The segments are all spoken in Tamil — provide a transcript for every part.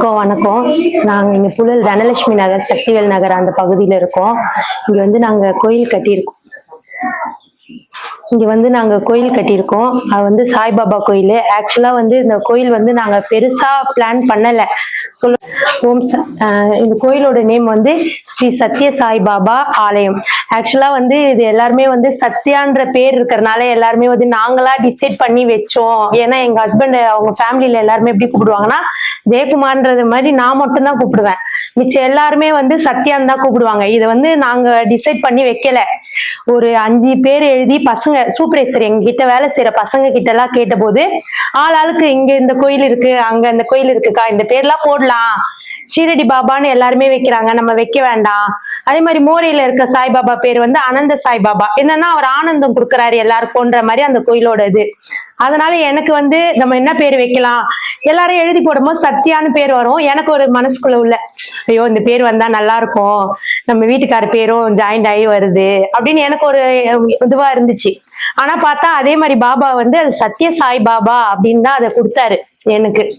எல்லாருக்கும் வணக்கம். நாங்கள் இங்கே புழல் தனலட்சுமி நகர் சக்திவேல் நகர் அந்த பகுதியில் இருக்கோம். இங்கே வந்து நாங்கள் கோயில் கட்டியிருக்கோம். இங்கே வந்து நாங்கள் கோயில் கட்டியிருக்கோம். அது வந்து சாய்பாபா கோயில். ஆக்சுவலாக வந்து இந்த கோயில் வந்து நாங்கள் பெருசாக பிளான் பண்ணலை. சொல்ல ஓம் இந்த கோயிலோட நேம் வந்து ஸ்ரீ சத்ய சாய்பாபா ஆலயம். ஆக்சுவலாக வந்து இது எல்லாருமே வந்து சத்யான்ற பேர் இருக்கிறனால எல்லாருமே வந்து நாங்களா டிசைட் பண்ணி வச்சோம். ஏன்னா எங்க ஹஸ்பண்ட் அவங்க ஃபேமிலியில எல்லாருமே எப்படி கூப்பிடுவாங்கன்னா ஜெயக்குமார்ன்றது மாதிரி நான் மட்டும்தான் கூப்பிடுவேன். மிச்சம் எல்லாருமே வந்து சத்யான்னு தான் கூப்பிடுவாங்க. இதை வந்து நாங்க டிசைட் பண்ணி வைக்கல. ஒரு அஞ்சு பேர் எழுதி பசங்க சூப்பர்வைசர் எங்ககிட்ட வேலை செய்யற பசங்க கிட்ட எல்லாம் கேட்டபோது ஆள் ஆளுக்கு இங்க இந்த கோயில் இருக்கு அங்க இந்த கோயில் இருக்குக்கா இந்த பேர்லாம் போடலாம். ஷீரடி பாபான்னு எல்லாருமே வைக்கிறாங்க நம்ம வைக்க வேண்டாம். அதே மாதிரி மோரையில இருக்க சாய்பாபா பேர் வந்து அனந்த சாய்பாபா. என்னன்னா அவர் ஆனந்தம் கொடுக்குறாரு எல்லாருக்கும்ன்ற மாதிரி அந்த கோயிலோட இது. அதனால எனக்கு வந்து நம்ம என்ன பேர் வைக்கலாம்? எல்லாரும் எழுதி போடும்போது சத்யான்னு பேர் வரும். எனக்கு ஒரு மனசுக்குள்ள உள்ள ஐயோ இந்த பேர் வந்தா நல்லா இருக்கும். நம்ம வீட்டுக்கார பேரும் ஜாயிண்ட் ஆகி வருது அப்படின்னு எனக்கு ஒரு இதுவா இருந்துச்சு. ஆனா பார்த்தா அதே மாதிரி பாபா வந்து அது சத்ய சாய் பாபா அப்படின்னு தான் அதை கொடுத்தாரு எனக்கு.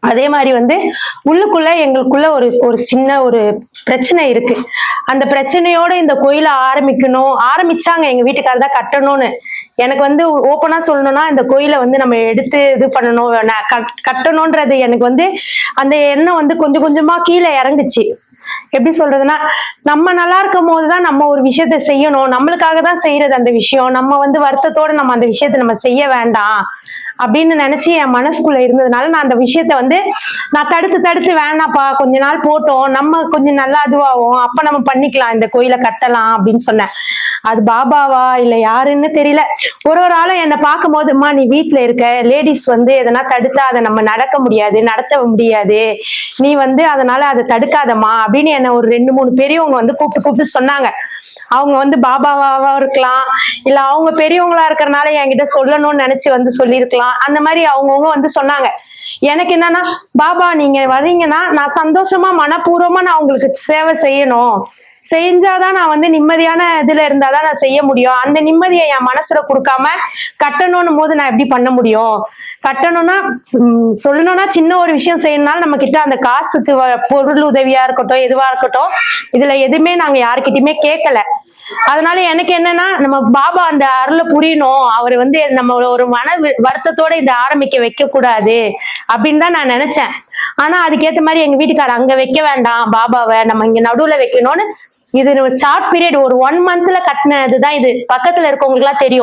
அதே மாதிரி வந்து உள்ளுக்குள்ள எங்களுக்குள்ள ஒரு ஒரு சின்ன ஒரு பிரச்சனை இருக்கு. அந்த பிரச்சனையோட இந்த கோயிலை ஆரம்பிக்கணும். ஆரம்பிச்சாங்க எங்க வீட்டுக்காரர் தான் கட்டணும்னு. எனக்கு வந்து ஓப்பனா சொல்லணும்னா இந்த கோயிலை வந்து நம்ம எடுத்து இது பண்ணணும் கட்- கட்டணும்ன்றது எனக்கு வந்து அந்த எண்ணம் வந்து கொஞ்சம் கொஞ்சமா கீழே இறங்குச்சு. எப்படி சொல்றதுன்னா நம்ம நல்லா இருக்கும் போதுதான் நம்ம ஒரு விஷயத்த செய்யணும். நம்மளுக்காக தான் செய்யறது அந்த விஷயம். நம்ம வந்து வருத்தத்தோட நம்ம அந்த விஷயத்த நம்ம செய்ய வேண்டாம் அப்படின்னு நினைச்சு என் மனசுக்குள்ள இருந்ததுனால நான் அந்த விஷயத்த வந்து நான் தடுத்து தடுத்து வேணாப்பா கொஞ்ச நாள் போட்டோம். நம்ம கொஞ்சம் நல்லா அதுவாகும் அப்ப நம்ம பண்ணிக்கலாம். இந்த கோயிலை கட்டலாம் அப்படின்னு சொன்னேன். அது பாபாவா இல்ல யாருன்னு தெரியல. ஒரு ஒரு ஆளும் என்னை பார்க்கும் போதுமா நீ வீட்டுல இருக்க. லேடிஸ் வந்து எதனா தடுத்தா அதை நம்ம நடக்க முடியாது நடத்த முடியாது. நீ வந்து அதனால அதை தடுக்காதம்மா. அப்படின்னு என்ன ஒரு ரெண்டு மூணு பெரியவங்க வந்து கூப்பிட்டு கூப்பிட்டு சொன்னாங்க. அவங்க வந்து பாபாவாவா இருக்கலாம் இல்ல அவங்க பெரியவங்களா இருக்கறனால என்கிட்ட சொல்லணும்னு நினைச்சு வந்து சொல்லியிருக்கலாம். அந்த மாதிரி அவங்கவுங்க வந்து சொன்னாங்க. எனக்கு என்னன்னா பாபா நீங்க வர்றீங்கன்னா நான் சந்தோஷமா மனப்பூர்வமா நான் உங்களுக்கு சேவை செய்யணும். செஞ்சாதான் நான் வந்து நிம்மதியான இதுல இருந்தாதான் நான் செய்ய முடியும். அந்த நிம்மதியை என் மனசுல கொடுக்காம கட்டணும்னு போது நான் எப்படி பண்ண முடியும்? கட்டணும்னா சொல்லணும்னா சின்ன ஒரு விஷயம் செய்யணும்னாலும் நம்ம கிட்ட அந்த காசுக்கு வ- பொருள் உதவியா இருக்கட்டும் எதுவா இருக்கட்டும் இதுல எதுவுமே நாங்க யாருக்கிட்டயுமே கேட்கல அதனால எனக்கு என்னன்னா நம்ம பாபா அந்த அருளை புரியணும். அவர் வந்து நம்ம ஒரு மன வருத்தத்தோட இதை ஆரம்பிக்க வைக்க கூடாது அப்படின்னு தான் நான் நினைச்சேன். ஆனா அதுக்கேத்த மாதிரி எங்க வீட்டுக்காரர் அங்க வைக்க வேண்டாம் பாபாவை நம்ம இங்க நடுவுல வைக்கணும்னு இது ஷார்ட் பீரியட் ஒரு ஒன் மந்த்ல கட்டினதுதான் இது. பக்கத்துல இருக்கவங்களுக்கு எல்லாம் தெரியும்.